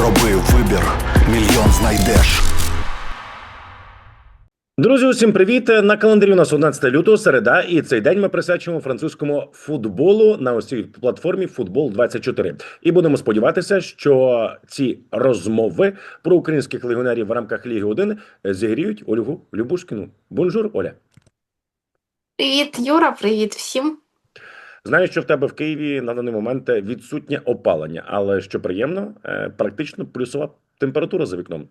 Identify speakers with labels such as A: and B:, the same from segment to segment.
A: Роби вибір, мільйон знайдеш.
B: Друзі, усім привіт! На календарі у нас 11 лютого, середа, і цей день ми присвячуємо французькому футболу на ось цій платформі Футбол 24 І будемо сподіватися, що ці розмови про українських легіонерів в рамках Ліги 1 зігріють Ольгу Любушкіну. Бонжур, Оля.
C: Привіт, Юра, привіт всім.
B: Знаю, що в тебе в Києві на даний момент відсутнє опалення, але що приємно, е, практично плюсова температура за вікном.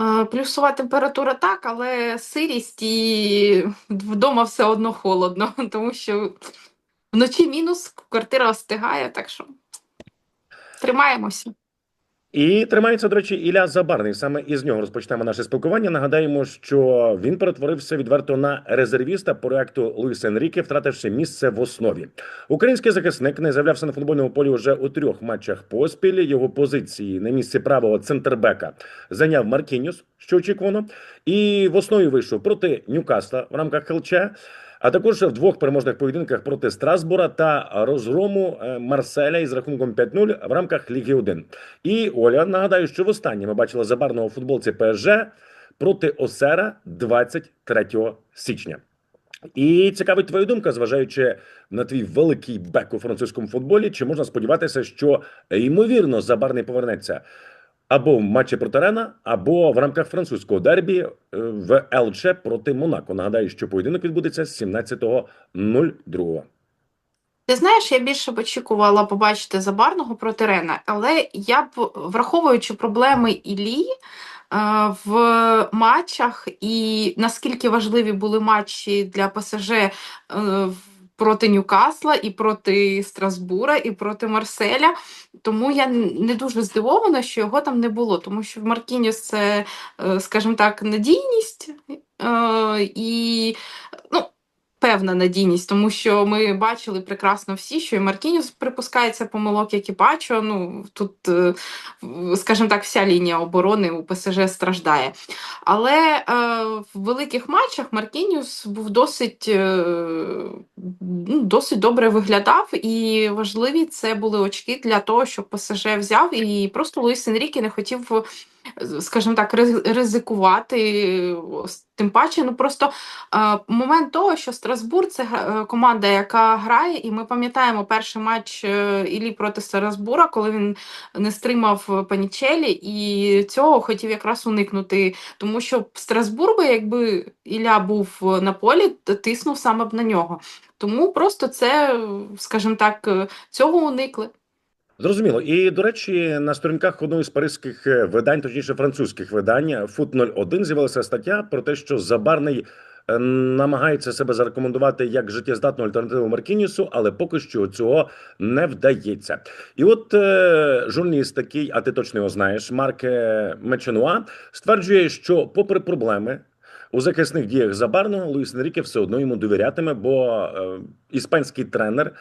C: Е, Плюсова температура так, але сирість і вдома все одно холодно, тому що вночі мінус, квартира остигає, так що тримаємося.
B: І тримається, до речі, Ілля Забарний. Саме із нього розпочнемо наше спілкування. Нагадаємо, що він перетворився відверто на резервіста проекту Луїса Енріке, втративши місце в основі. Український захисник не з'являвся на футбольному полі вже у трьох матчах поспіль. Його позиції на місці правого центрбека зайняв Маркініус, що очікувано, і в основі вийшов проти Ньюкасла в рамках ХЛЧ. А також в двох переможних поєдинках проти Страсбура та розгрому е, Марселя із рахунком 5-0 в рамках Ліги 1. І Оля нагадаю, що востаннє ми бачили забарного футболці ПСЖ проти Осера 23 січня. І цікавить твоя думка, зважаючи на твій великий бек у французькому футболі, чи можна сподіватися, що ймовірно забарний повернеться або в матчі проти Рена, або в рамках французького дербі е, в ЛЧ проти Монако. Нагадаю, що поєдинок відбудеться 17.02.
C: Ти знаєш, я більше б очікувала побачити Забарного проти Рена, але я б, враховуючи проблеми Іллі е, в матчах і наскільки важливі були матчі для ПСЖ е, в- проти Ньюкасла, і проти Страсбура, і проти Марселя, тому я не дуже здивована, що його там не було, тому що в Маркініс це, е, скажімо так, надійність е, і певна надійність, тому що ми бачили прекрасно всі, що і Маркініус припускається помилок, як і Пачо. Ну тут, е, скажімо так, вся лінія оборони у ПСЖ страждає. Але е, в великих матчах Маркініус був досить, е, ну, досить добре виглядав, і важливі це були очки для того, щоб ПСЖ взяв, і просто Луїс Енріке не хотів. Скажімо так, ризикувати, тим паче, ну просто е, момент того, що Страсбур це е, команда, яка грає, і ми пам'ятаємо перший матч е, Іллі проти Страсбура, коли він не стримав Панічелі, і цього хотів якраз уникнути, тому що Страсбур би, якби Ілля був на полі, тиснув саме б на нього. Тому просто це, скажімо так, цього уникли.
B: Зрозуміло. І до речі, на сторінках одного із паризьких е, видань, точніше французьких видань, Фут 01 з'явилася стаття про те, що Забарний е, намагається себе зарекомендувати як життєздатну альтернативу Маркінісу, але поки що цього не вдається. І от е, журналіст такий, а ти точно його знаєш, Марк е, Меченуа, стверджує, що попри проблеми. У захисних діях Забарного Луїс Енріке все одно йому довірятиме, бо е, іспанський тренер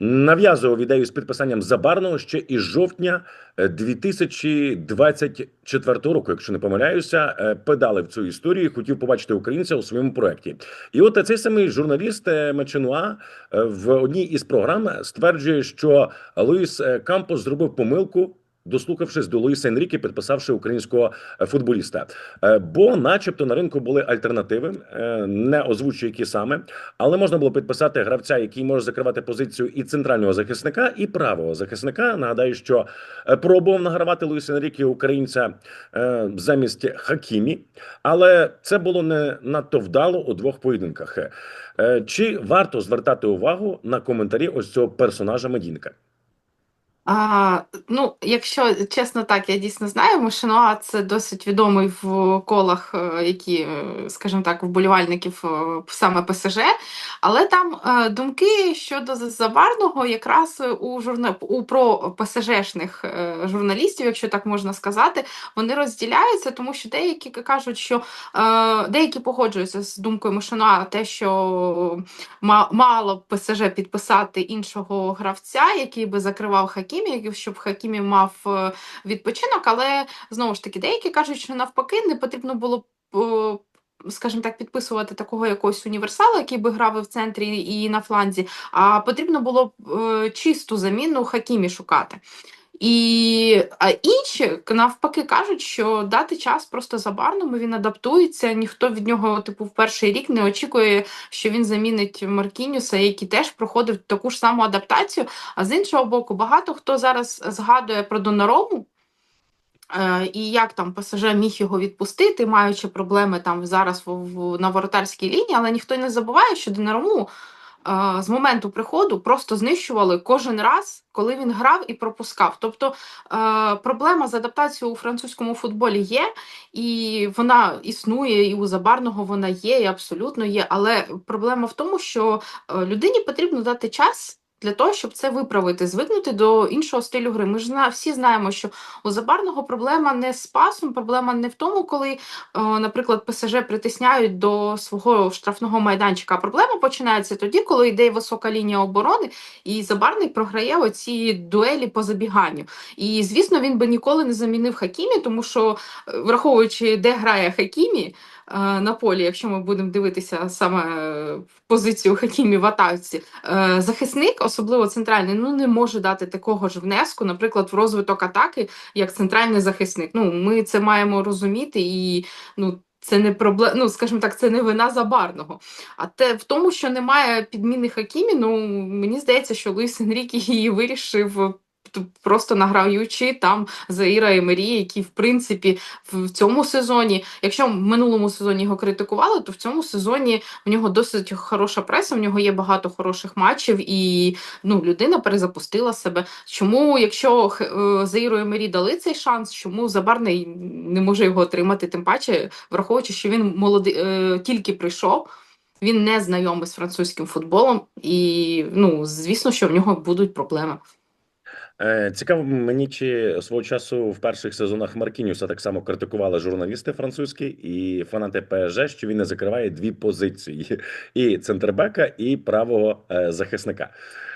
B: нав'язував ідею з підписанням Забарного ще із жовтня е, 2024 року, якщо не помиляюся, е, педали в цю історію, хотів побачити українця у своєму проєкті. І от цей самий журналіст е, Меченуа е, в одній із програм стверджує, що Луїс е, Кампос зробив помилку. Дослухавшись до Луїса Енріке, підписавши українського е, футболіста, Е, бо, начебто, на ринку були альтернативи, е, не озвучую, які саме, але можна було підписати гравця, який може закривати позицію і центрального захисника, і правого захисника. Нагадаю, що пробував награвати Луїс Енріке українця замість Хакімі, але це було не надто вдало у двох поєдинках. Чи варто звертати увагу на коментарі ось цього персонажа медійника?
C: А, ну, якщо чесно, так, я дійсно знаю, Мишинуа це досить відомий в колах, е, які, е, скажімо так, вболівальників е, саме ПСЖ, але там думки щодо Забарного якраз у журна... у про ПСЖшних журналістів, якщо так можна сказати, вони розділяються, тому що деякі кажуть, що деякі погоджуються з думкою Мишинуа, те, що мало ПСЖ підписати іншого гравця, який би закривав Хакімі, щоб Хакімі мав е, відпочинок. Але знову ж таки, деякі кажуть, що навпаки не потрібно було е, Скажімо так, підписувати такого якогось універсала, який би грав і в центрі і на фланзі, а потрібно було б е, чисту заміну Хакімі шукати. І інші навпаки кажуть, що дати час просто забарному, він адаптується. Ніхто від нього, типу, в перший рік не очікує, що він замінить Маркінюса, який теж проходив таку ж саму адаптацію. А з іншого боку, багато хто зараз згадує про Донарому. Е, і як там ПСЖ міг його відпустити, маючи проблеми там зараз в, в, на воротарській лінії, але ніхто не забуває, що Донарому з моменту приходу просто знищували кожен раз, коли він грав і пропускав. Тобто е, проблема з адаптацією у французькому футболі є, і вона існує, і у Забарного вона є, і абсолютно є. Але проблема в тому, що е, людині потрібно дати час. Для того, щоб це виправити, звикнути до іншого стилю гри. Ми ж зна- всі знаємо, що у Забарного проблема не з пасом, проблема не в тому, коли, е, наприклад, ПСЖ притисняють до свого штрафного майданчика. Проблема починається тоді, коли йде висока лінія оборони, і Забарний програє оці дуелі по забіганню. І звісно, він би ніколи не замінив Хакімі, тому що, е, враховуючи, де грає Хакімі на полі, якщо ми будемо дивитися саме е, в позицію Хакімі в атаці, е, захисник, особливо центральний, ну не може дати такого ж внеску, наприклад, в розвиток атаки, як центральний захисник. Ну, ми це маємо розуміти і ну. Це не проблема, ну скажімо так, це не вина забарного. А те в тому, що немає підміни Хакімі, ну мені здається, що Луїс Енрікі її вирішив просто награючи там Заїра Емері, який, в принципі, в цьому сезоні, якщо в минулому сезоні його критикували, то в цьому сезоні в нього досить хороша преса, в нього є багато хороших матчів, і ну, людина перезапустила себе. Чому, якщо е, Заїру Емері дали цей шанс, чому Забарний не може його отримати? Тим паче, враховуючи, що він молодий е, тільки прийшов. Він не знайомий з французьким футболом, і ну звісно, що в нього будуть проблеми.
B: Е, Цікаво мені, чи свого часу в перших сезонах Маркінюса так само критикували журналісти французькі і фанати ПСЖ, що він не закриває дві позиції: і центрбека, і правого е, захисника.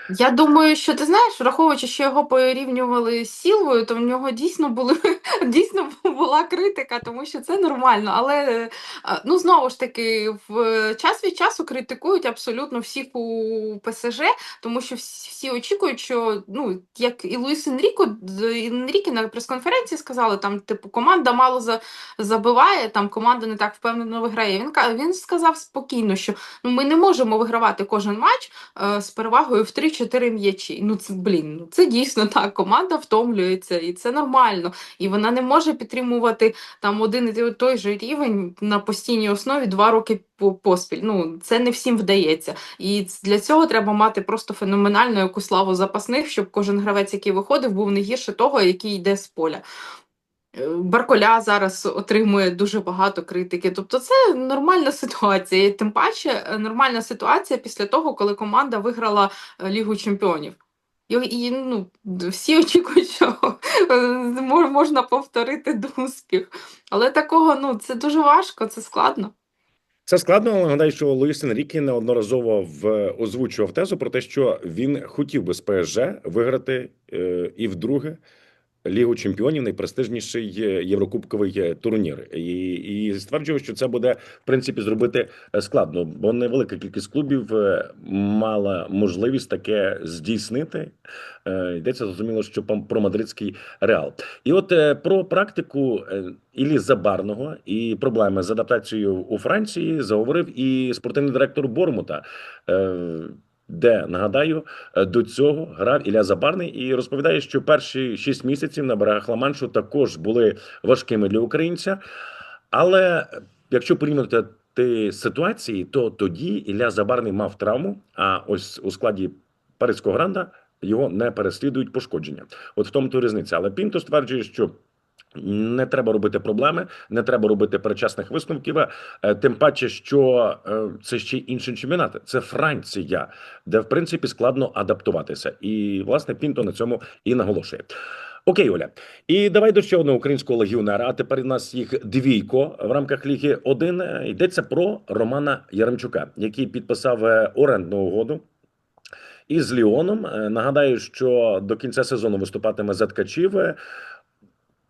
C: Я думаю, що ти знаєш, враховуючи, що його порівнювали з Сілвою, то в нього дійсно були дійсно була критика, тому що це нормально. Але е, ну знову ж таки, в час від часу критикують абсолютно всіх у ПСЖ, тому що всі, очікують, що ну як і Луїс Енріко Енріке на прес-конференції сказали, там типу команда мало за, забиває, там команда не так впевнено виграє. Він він сказав спокійно, що ну ми не можемо вигравати кожен матч е, з перевагою в 3-4 м'ячі. Ну це блін, ну це дійсно так. Команда втомлюється, і це нормально. І вона не може підтримувати там один і той же рівень на постійній основі два роки по- поспіль. Ну це не всім вдається. І для цього треба мати просто феноменальну якусь славу запасних, щоб кожен гравець, який виходив, був не гірше того, який йде з поля. Барколя зараз отримує дуже багато критики. Тобто це нормальна ситуація. І Тим паче е, нормальна ситуація після того, коли команда виграла е, Лігу Чемпіонів. І, і ну, всі очікують, що е, можна повторити до успіх. Але такого ну, це дуже важко, це складно.
B: Це складно, але нагадаю, що Луїс Енрікі неодноразово в озвучував тезу про те, що він хотів би з ПСЖ виграти е, і вдруге Лігу чемпіонів, найпрестижніший єврокубковий турнір, і, і стверджував, що це буде в принципі зробити е, складно, бо невелика кількість клубів е, мала можливість таке здійснити. Е, Йдеться зрозуміло, що про мадридський реал. І от про практику Іллі Забарного і проблеми з адаптацією у Франції заговорив і спортивний директор Бормута. Де нагадаю, е, до цього грав Ілля Забарний і розповідає, що перші шість місяців на берегах Ла-Маншу також були важкими для українця. Але якщо порівняти ті ситуації, то тоді Ілля Забарний мав травму. А ось у складі Паризького гранда його не переслідують пошкодження. От в тому то різниця. Але Пінто стверджує, що. Не треба робити проблеми, не треба робити перечасних висновків. е, Тим паче, що е, це ще й інший чемпіонат. Це Франція, де в принципі складно адаптуватися. І власне Пінто на цьому і наголошує. Окей, Оля, і давай до ще одного українського легіонера. А тепер у нас їх двійко в рамках ліги. Один Е, йдеться про Романа Яремчука, який підписав орендну угоду. Із Ліоном нагадаю, що до кінця сезону виступатиме за ткачів.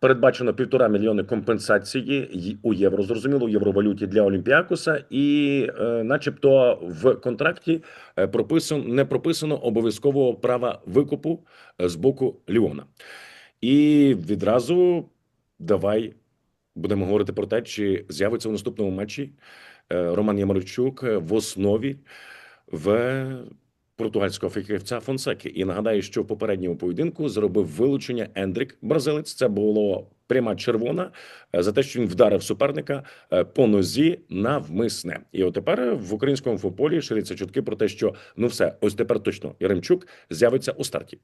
B: Передбачено півтора мільйони компенсації у євро, зрозуміло, у євровалюті для Олімпіакуса, і, е, начебто, в контракті е, прописано не прописано обов'язкового права викупу е, з боку Ліона. І відразу давай будемо говорити про те, чи з'явиться у наступному матчі Роман Ямарчук в основі в португальського фахівця Фонсеки. І нагадаю, що в попередньому поєдинку зробив вилучення Ендрік Бразилець. Це було пряма червона е, за те, що він вдарив суперника е, по нозі навмисне. І от тепер в українському футболі ширяться чутки про те, що ну все, ось тепер точно Яремчук з'явиться у старті.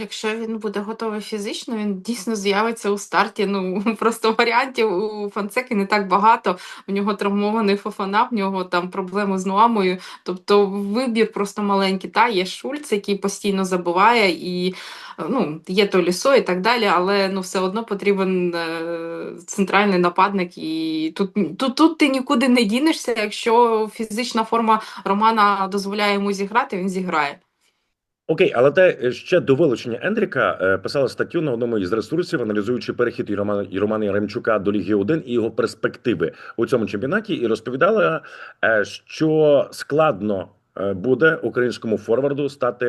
C: Якщо він буде готовий фізично, він дійсно з'явиться у старті. Ну просто варіантів у Фонсеки не так багато. У нього травмований Фофана, в нього там проблеми з ногами. Тобто вибір просто маленький. Та є Шульц, який постійно забуває, і ну є Толісо і так далі, але ну все одно потрібен е, центральний нападник. І тут, тут, тут ти нікуди не дінешся. Якщо фізична форма Романа дозволяє йому зіграти, він зіграє.
B: Окей, але те е, ще до вилучення Ендріка е, писала статтю на одному із ресурсів, аналізуючи перехід Романа Романа Яремчука до Ліги 1 і його перспективи у цьому чемпіонаті, і розповідала, е, що складно буде українському форварду стати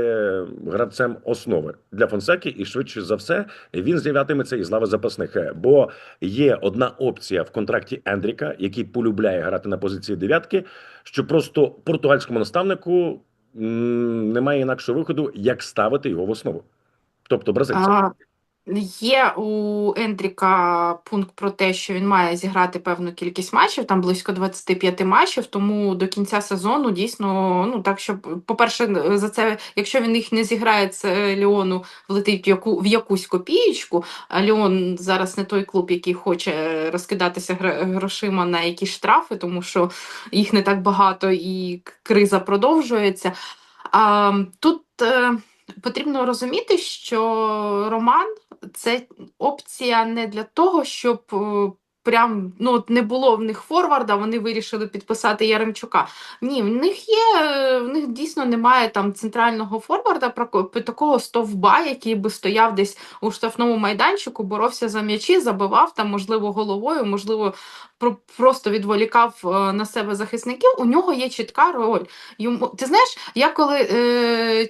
B: гравцем основи для Фонсеки, і швидше за все він з'являтиметься із лави запасних. Бо є одна опція в контракті Ендріка, який полюбляє грати на позиції дев'ятки, що просто португальському наставнику немає інакшого виходу, як ставити його в основу. Тобто бразильця.
C: Є у Ендріка пункт про те, що він має зіграти певну кількість матчів, там близько 25 матчів, тому до кінця сезону дійсно, ну так щоб, по-перше, за це, якщо він їх не зіграє, це Ліону влетить в, яку, в якусь копієчку. А Ліон зараз не той клуб, який хоче розкидатися грошима на якісь штрафи, тому що їх не так багато і криза продовжується. А, тут е, потрібно розуміти, що Роман це опція не для того, щоб е, прям ну не було в них форварда, вони вирішили підписати Яремчука. Ні, в них є, е, в них дійсно немає там центрального форварда, такого стовба, який би стояв десь у штрафному майданчику, боровся за м'ячі, забивав там, можливо, головою, можливо, просто відволікав е, на себе захисників. У нього є чітка роль. Йому ти знаєш, я коли е,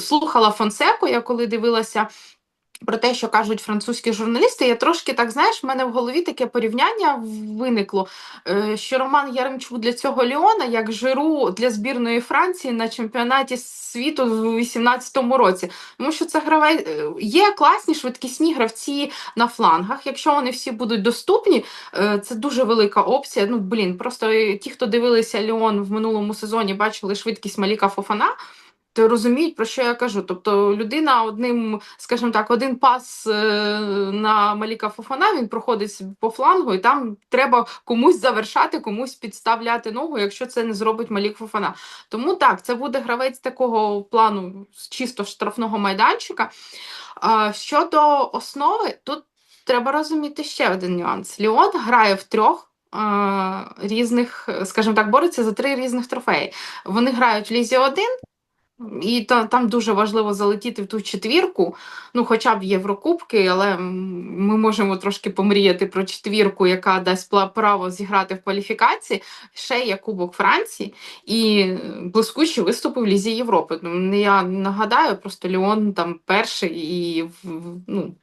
C: слухала Фонсеку, я коли дивилася. Про те, що кажуть французькі журналісти, я трошки так знаєш, в мене в голові таке порівняння виникло, е, що Роман Яремчук для цього Ліона, як Жиру для збірної Франції на чемпіонаті світу в 2018 році. Тому що це гравець е, є класні швидкісні гравці на флангах. Якщо вони всі будуть доступні, е, це дуже велика опція. Ну блін, просто ті, хто дивилися Ліон в минулому сезоні, бачили швидкість Маліка Фофана. То розуміють, про що я кажу. Тобто людина одним, скажімо так, один пас е, на Маліка Фофана, він проходить по флангу, і там треба комусь завершати, комусь підставляти ногу, якщо це не зробить Малік Фофана. Тому так, це буде гравець такого плану чисто штрафного майданчика. Щодо основи, тут треба розуміти ще один нюанс. Ліон грає в трьох. е, Різних, скажімо так, бореться за три різних трофеї. Вони грають в Лізі 1, і та, там дуже важливо залетіти в ту четвірку, ну хоча б Єврокубки, але ми можемо трошки помріяти про четвірку, яка дасть право зіграти в кваліфікації. Ще є Кубок Франції і блискучі виступи в Лізі Європи. Ну, Я нагадаю, просто Ліон там перший і ну.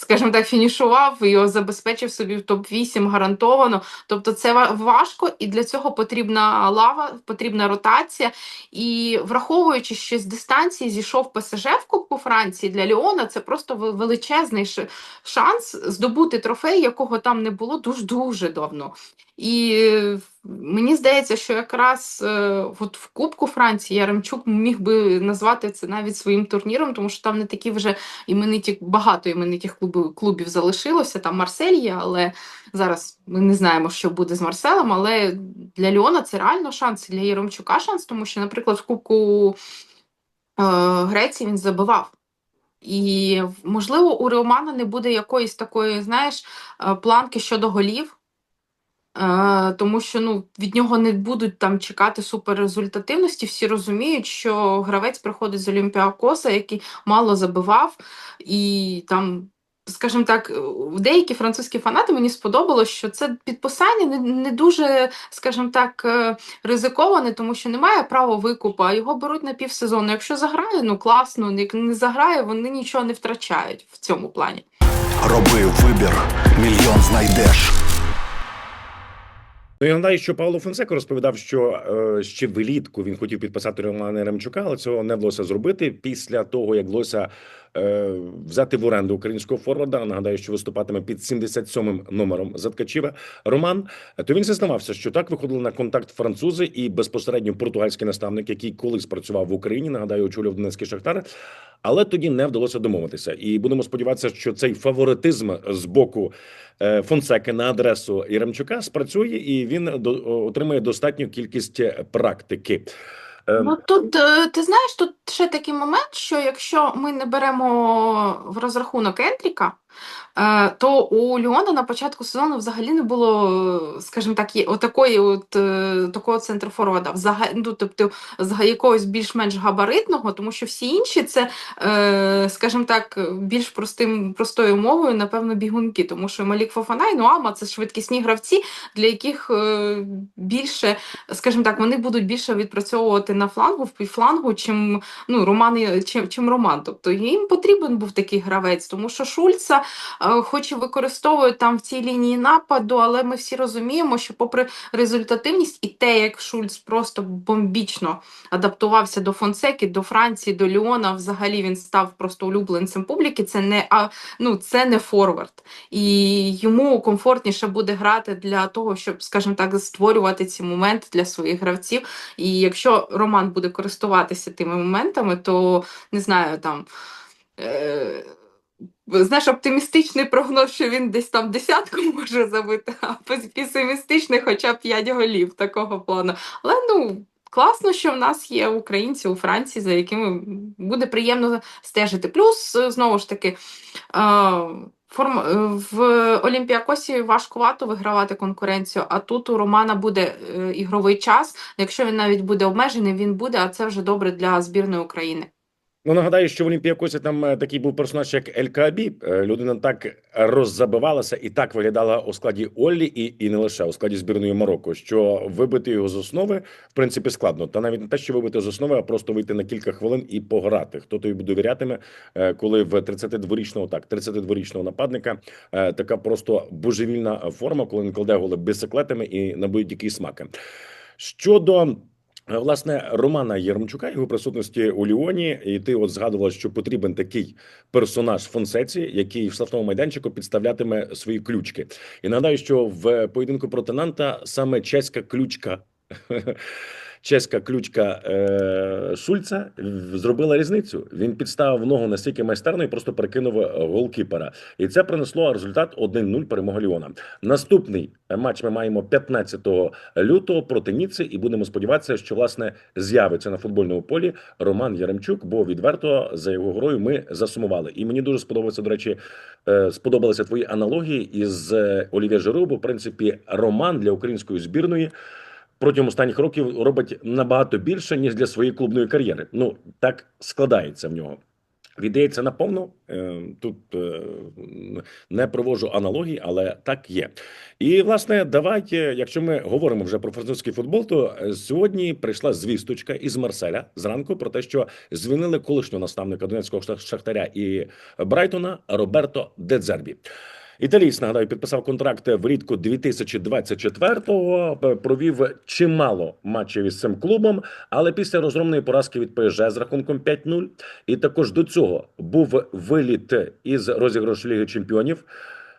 C: Скажімо так, фінішував і забезпечив собі в топ-8 гарантовано. Тобто це важко, і для цього потрібна лава, потрібна ротація. І враховуючи, що з дистанції зійшов ПСЖ в Кубку Франції для Ліона, це просто величезний шанс здобути трофей, якого там не було дуже дуже давно. І мені здається, що якраз е, от в Кубку Франції Яремчук міг би назвати це навіть своїм турніром, тому що там не такі вже імениті, багато іменитих клубів, клубів залишилося. Там Марсель є, але зараз ми не знаємо, що буде з Марселем. Але для Ліона це реально шанс, для Яремчука шанс, тому що, наприклад, в Кубку е, Греції він забивав. І можливо, у Романа не буде якоїсь такої, знаєш, е, планки щодо голів. Е, тому що ну, від нього не будуть там чекати суперрезультативності. Всі розуміють, що гравець приходить з Олімпіакоса, який мало забивав, і там скажімо так, деякі французькі фанати мені сподобалось, що це підписання не, не дуже, скажімо так, е, ризиковане, тому що немає права викупу, а його беруть на півсезону. Якщо заграє, ну класно, як не заграє, вони нічого не втрачають в цьому плані.
A: Роби вибір, мільйон знайдеш.
B: Ну, я нагадаю, що Павло Фонсеко розповідав, що е, ще влітку він хотів підписати Романа Ремчука, але цього не вдалося зробити. Після того, як вдалося взяти в оренду українського форварда. Нагадаю, що виступатиме під 77-м номером Заткачіва Роман. е, То він зізнавався, що так виходили на контакт французи і безпосередньо португальський наставник, який колись працював в Україні. Нагадаю, очолював Донецький Шахтар. Але тоді не вдалося домовитися, і будемо сподіватися, що цей фаворитизм з боку е, Фонсеки на адресу Єремчука спрацює, і він отримає достатню кількість практики. Е,
C: Ну тут е, ти знаєш, тут ще такий момент, що якщо ми не беремо в розрахунок Ендріка, е, то у Ліона на початку сезону взагалі не було, скажімо так, отакої от е, такого центру форварда, взагалі, ну, тобто з якогось більш-менш габаритного, тому що всі інші це, е, скажімо так, більш простим простою мовою, напевно, бігунки, тому що Малік Фофана і Нуама це швидкісні гравці, для яких більше скажімо так, вони будуть більше відпрацьовувати на флангу, в півфлангу, чим ну, Роман, чим, чим Роман. Тобто їм потрібен був такий гравець, тому що Шульца, е, хоч і використовують там в цій лінії нападу, але ми всі розуміємо, що попри результативність і те, як Шульц просто бомбічно адаптувався до Фонсеки, до Франції, до Ліона, взагалі він став просто улюбленцем публіки. Це не а, ну, це не форвард. І йому комфортніше буде грати для того, щоб, скажімо так, створювати ці моменти для своїх гравців. І якщо Роман буде користуватися тими моментами, то не знаю там. Е- Знаєш, оптимістичний прогноз, що він десь там десятку може забити, а песимістичний хоча б 5 голів такого плану. Але ну класно, що в нас є українці у Франції, за якими буде приємно стежити. Плюс, знову ж таки, е, в Олімпіакосі важкувато вигравати конкуренцію, а тут у Романа буде е, ігровий час. Якщо він навіть буде обмежений, він буде, а це вже добре для збірної України.
B: Ну, нагадаю, що в Олімпіакосі там е, такий був персонаж, як Ель Каабі. Е, Людина так роззабивалася і так виглядала у складі Оллі, і, і не лише у складі збірної Марокко, що вибити його з основи в принципі складно. Та навіть не те, що вибити з основи, а просто вийти на кілька хвилин і пограти. Хто тобі довірятиме, е, коли в 32-річного так 32-річного нападника така просто божевільна форма, коли він кладе голи бисиклетами і на будь-які смаки. Щодо Власне, Романа Єрмчука, його присутності у Ліоні, і ти от згадувала, що потрібен такий персонаж Фонсеці, який в штрафному майданчику підставлятиме свої ключки. І нагадаю, що в поєдинку проти Нанта саме чеська ключка. Чеська ключка е, Шульца зробила різницю. Він підставив ногу настільки майстерно і просто перекинув е, голкіпера. І це принесло результат 1-0 перемога Ліона. Наступний е, матч ми маємо 15 лютого проти Ніци, і будемо сподіватися, що власне з'явиться на футбольному полі Роман Яремчук, бо відверто за його грою ми засумували. І мені дуже сподобалося, до речі, е, сподобалися твої аналогії із Олів'є Жиру, бо в принципі Роман для української збірної. Протягом останніх років робить набагато більше ніж для своєї клубної кар'єри. Ну так складається в нього. Віддається наповну. Е, Тут е, не проводжу аналогії, але так є. І власне, давайте, якщо ми говоримо вже про французький футбол, то е, сьогодні прийшла звісточка із Марселя зранку про те, що звільнили колишнього наставника Донецького шахтаря і Брайтона Роберто Дедзербі. Італієць, нагадаю, підписав контракт влітку 2024-го, провів чимало матчів із цим клубом, але після розгромної поразки від ПСЖ з рахунком 5-0, і також до цього був виліт із розіграшу Ліги Чемпіонів.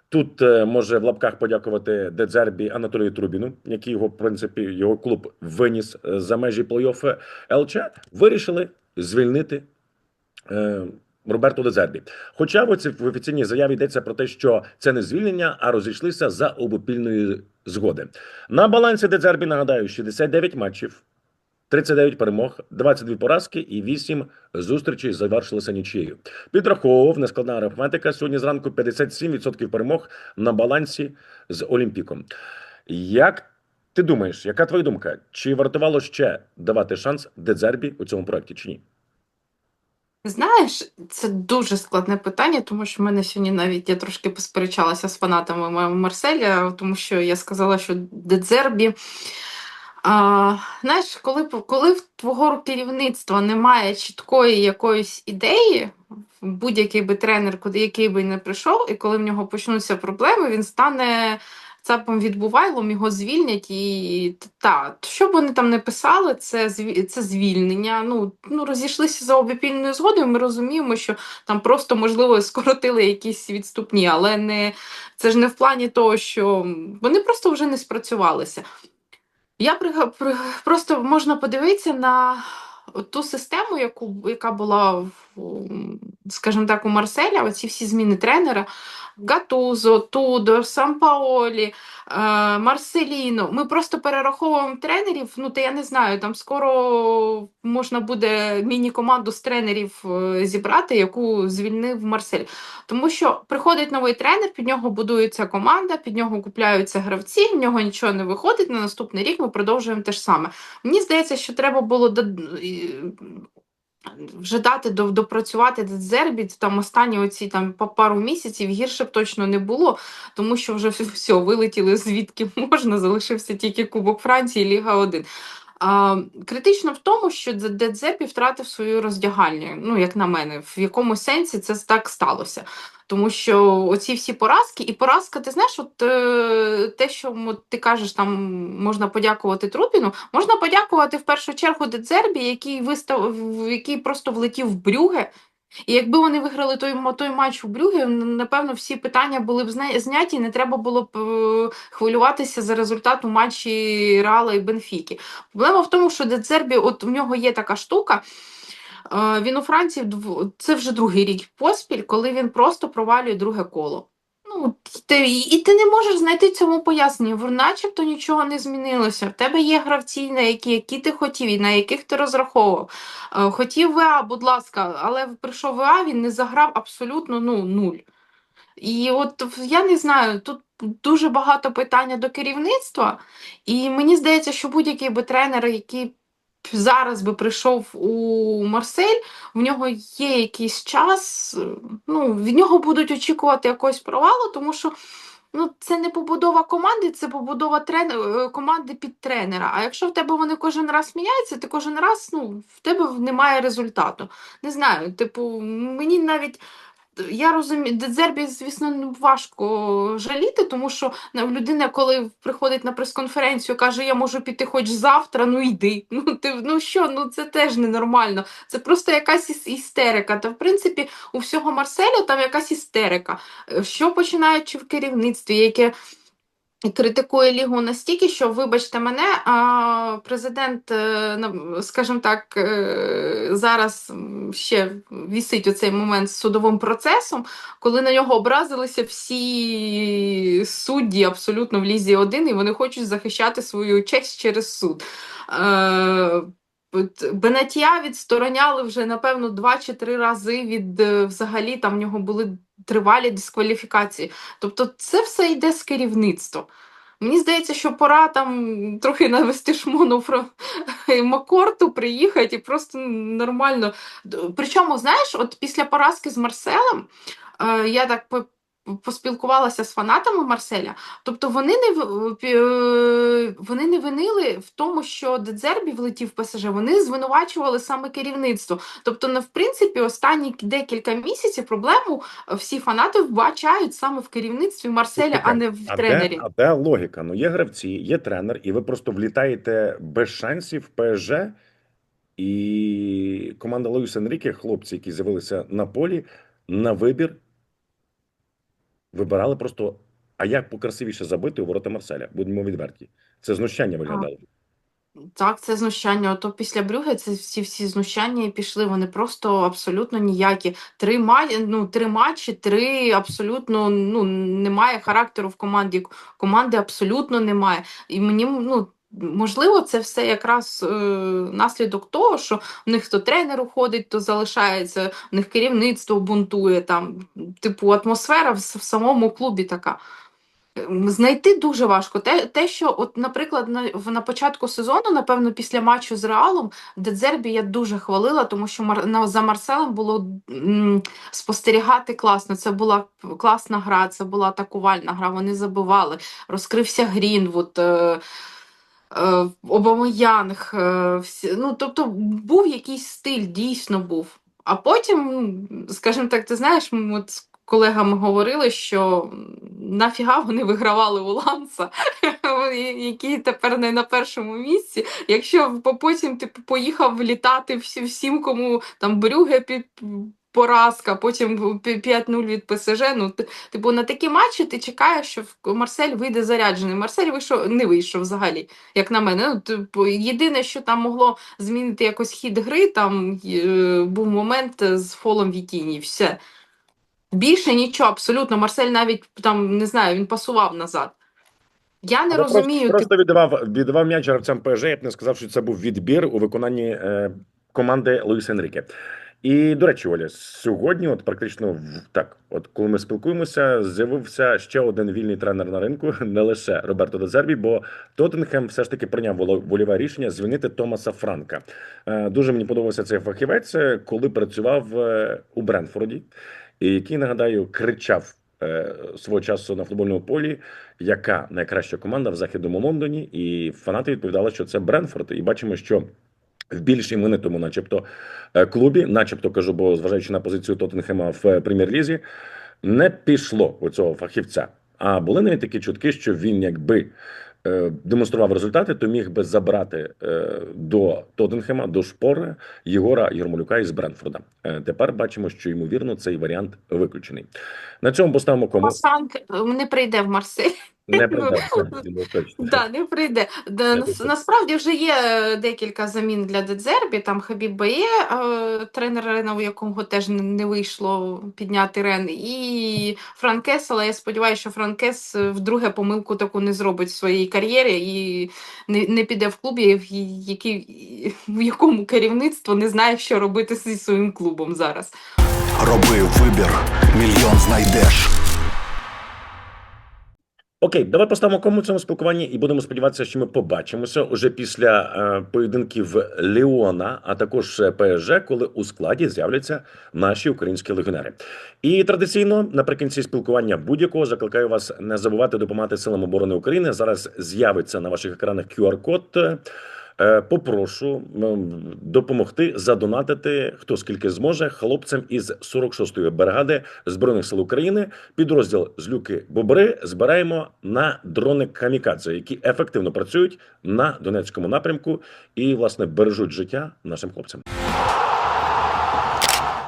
B: Тут е, може в лапках подякувати Дедзербі Анатолію Трубіну, який його в принципі його клуб виніс е, за межі плей-офф ЛЧ. Вирішили звільнити е, Роберто Дезербі. Хоча оці- в офіційній заяві йдеться про те, що це не звільнення, а розійшлися за обопільної згоди. На балансі Дезербі нагадаю 69 матчів. 39 перемог, 22 поразки і 8 зустрічей завершилися нічією. Підраховував нескладна арифметика сьогодні зранку 57% перемог на балансі з Олімпіком. Як ти думаєш, яка твоя думка? Чи вартувало ще давати шанс Дедзербі у цьому проєкті, чи ні?
C: Знаєш, це дуже складне питання, тому що в мене сьогодні навіть я трошки посперечалася з фанатами М- Марселя, тому що я сказала, що Дедзербі. А, знаєш, коли, коли в твого керівництва немає чіткої якоїсь ідеї, будь-який би тренер, куди який би не прийшов, і коли в нього почнуться проблеми, він стане цапом відбувайлом, його звільнять і та, що б вони там не писали, це це звільнення. Ну, ну розійшлися за обопільною згодою. Ми розуміємо, що там просто можливо скоротили якісь відступні, але не це ж не в плані того, що вони просто вже не спрацювалися. Я просто можна подивитися на ту систему, яку, яка була в, скажімо так, у Марселя, оці всі зміни тренера. Гатузо, Тудор, Сампаолі, е, Марселіно. Ми просто перераховуємо тренерів. Ну, та я не знаю, там скоро можна буде міні-команду з тренерів е, зібрати, яку звільнив Марсель. Тому що приходить новий тренер, під нього будується команда, під нього купляються гравці, в нього нічого не виходить. На наступний рік ми продовжуємо те ж саме. Мені здається, що треба було вже дати допрацювати Дезербі, там останні оці там по пару місяців гірше б точно не було, тому що вже все, вилетіли звідки можна, залишився тільки Кубок Франції, Ліга 1. Критично в тому, що Дзе- Дедзепі втратив свою роздягальню. Ну, як на мене, в якому сенсі це так сталося. Тому що оці всі поразки, і поразка, ти знаєш, от е, те, що ти кажеш, там можна подякувати Трупіну, можна подякувати в першу чергу Дедзербі, який вистав, який просто влетів в Брюге. І якби вони виграли той, той матч у Брюге, напевно, всі питання були б зняті, не треба було б е, хвилюватися за результат у матчі Реала і Бенфіки. Проблема в тому, що Дедзербі, от в нього є така штука. е, Він у Франції це вже другий рік поспіль, коли він просто провалює друге коло. Ну, ти, і ти не можеш знайти цьому пояснення, бо начебто нічого не змінилося. В тебе є гравці, на які, які ти хотів і на яких ти розраховував. Е, Хотів ВА, будь ласка, але прийшов ВА, він не заграв абсолютно ну, нуль. І от я не знаю, тут дуже багато питання до керівництва, і мені здається, що будь-який би тренер, який зараз би прийшов у Марсель, в нього є якийсь час, ну, від нього будуть очікувати якогось провалу, тому що ну, це не побудова команди, це побудова трен... е, команди під тренера. А якщо в тебе вони кожен раз міняються, ти кожен раз ну, в тебе немає результату. Не знаю, типу, мені навіть. Я розумію, Дедзербі, звісно, ну, важко жаліти, тому що на- людина, коли приходить на прес-конференцію, каже, я можу піти хоч завтра, ну йди. Ну ти ну що, ну це теж ненормально. Це просто якась іс- істерика. Та в принципі у всього Марселя там якась істерика. Е, Що починаючи в керівництві, яке критикує лігу настільки, що, вибачте мене, президент, е, скажімо так, е, зараз ще вісить у цей момент з судовим процесом, коли на нього образилися всі судді абсолютно в лізі 1, і вони хочуть захищати свою честь через суд. Е, Бенатія відстороняли вже, напевно, два чи три рази від взагалі там в нього були тривалі дискваліфікації. Тобто це все йде з керівництва. Мені здається, що пора там трохи навести шмону про Макорту, приїхати і просто нормально. Причому, знаєш, от після поразки з Марселем е, я так поспілкувалася з фанатами Марселя. Тобто вони не е, вони не винили в тому, що Дедзербі влетів в ПСЖ. Вони звинувачували саме керівництво. Тобто, на в принципі, останні декілька місяців проблему е, всі фанати вбачають саме в керівництві Марселя, а не в
B: А
C: тренері.
B: де, а де логіка? Ну, є гравці, є тренер, і ви просто влітаєте без шансів в ПСЖ, і команда Луїса Енріке, хлопці, які з'явилися на полі, на вибір вибирали просто, а як покрасивіше забити у ворота Марселя, будемо відверті. Це знущання виглядало.
C: Так, це знущання. Ото після Брюге це всі всі знущання і пішли. Вони просто абсолютно ніякі. Три матчі, ну, три матчі, три абсолютно ну, немає характеру в команді. Команди абсолютно немає. І мені ну. Можливо, це все якраз е, наслідок того, що в них то тренер уходить, то залишається, в них керівництво бунтує там, типу, атмосфера в, в самому клубі така. знайти дуже важко. Те, те що, от, наприклад, на, на початку сезону, напевно, після матчу з Реалом, Дедзербі я дуже хвалила, тому що Мар, на, за Марселем було м, спостерігати класно. Це була класна гра, це була атакувальна гра. Вони забивали. Розкрився Грінвуд. Е, е, Обамаянг, е, ну, тобто був якийсь стиль, дійсно був. А потім, скажімо так, ти знаєш, ми от з колегами говорили, що нафіга вони вигравали у Ланса, який тепер не на першому місці. Якщо потім ти поїхав літати всім, кому там Брюге під поразка, потім 5-0 від ПСЖ. Ну, типу, на такі матчі ти чекаєш, що Марсель вийде заряджений. Марсель вийшов, не вийшов взагалі, як на мене. Ну, типу, єдине, що там могло змінити якось хід гри, там е, був момент з фолом Вітіні. Все. Більше нічого, абсолютно. Марсель навіть там не знаю, він пасував назад. Я не
B: Але
C: розумію.
B: Просто, просто віддавав, віддавав м'яч гравцям ПСЖ, я б не сказав, що це був відбір у виконанні е, команди Луїса Енріке. І, до речі, Оля, сьогодні, от практично в- так, от коли ми спілкуємося, з'явився ще один вільний тренер на ринку, не лише Роберто Дезербі, бо Тоттенхем все ж таки прийняв вольове рішення звільнити Томаса Франка. Е, дуже мені подобався цей фахівець, е, коли працював е, у Бренфорді, і який, нагадаю, кричав свого часу на футбольному полі, яка найкраща команда в західному Лондоні, і фанати відповідали, що це Бренфорд. І бачимо, що в більш іменитому, начебто, е, клубі, начебто кажу, бо зважаючи на позицію Тоттенхема в е, прем'єр-лізі, не пішло у цього фахівця. А були навіть такі чутки, що він якби е, демонстрував результати, то міг би забрати до Тоттенхема, до шпори Єгора Єрмолюка із Бренфорда. Тепер бачимо, що ймовірно цей варіант виключений. На цьому поставимо кому
C: Франк е, не прийде в Марсель.
B: Не. Ну.
C: Да, не прийде. Да, нас-
B: думаю.
C: насправді вже є е, декілька замін для Дедзербі. Там Хабіб Бає, е, тренер Рена, у якого теж не- не вийшло підняти Рен, і Франкес, але я сподіваюся, що Франкес е, вдруге помилку таку не зробить в своїй кар'єрі і не, не піде в клуб, в який, в якому керівництво не знає, що робити зі своїм клубом зараз.
A: Роби вибір, мільйон знайдеш.
B: Окей, давай поставимо кому цьому спілкуванні і будемо сподіватися, що ми побачимося уже після е, поєдинків Леона, а також е, ПСЖ, коли у складі з'являться наші українські легіонери. І традиційно наприкінці спілкування будь-якого закликаю вас не забувати допомагати силам оборони України. Зараз з'явиться на ваших екранах QR-код. Е, Попрошу допомогти задонатити хто скільки зможе хлопцям із 46-ї бригади збройних сил України. Підрозділ злюки Бобри збираємо на дрони камікадзе, які ефективно працюють на Донецькому напрямку і власне бережуть життя нашим хлопцям.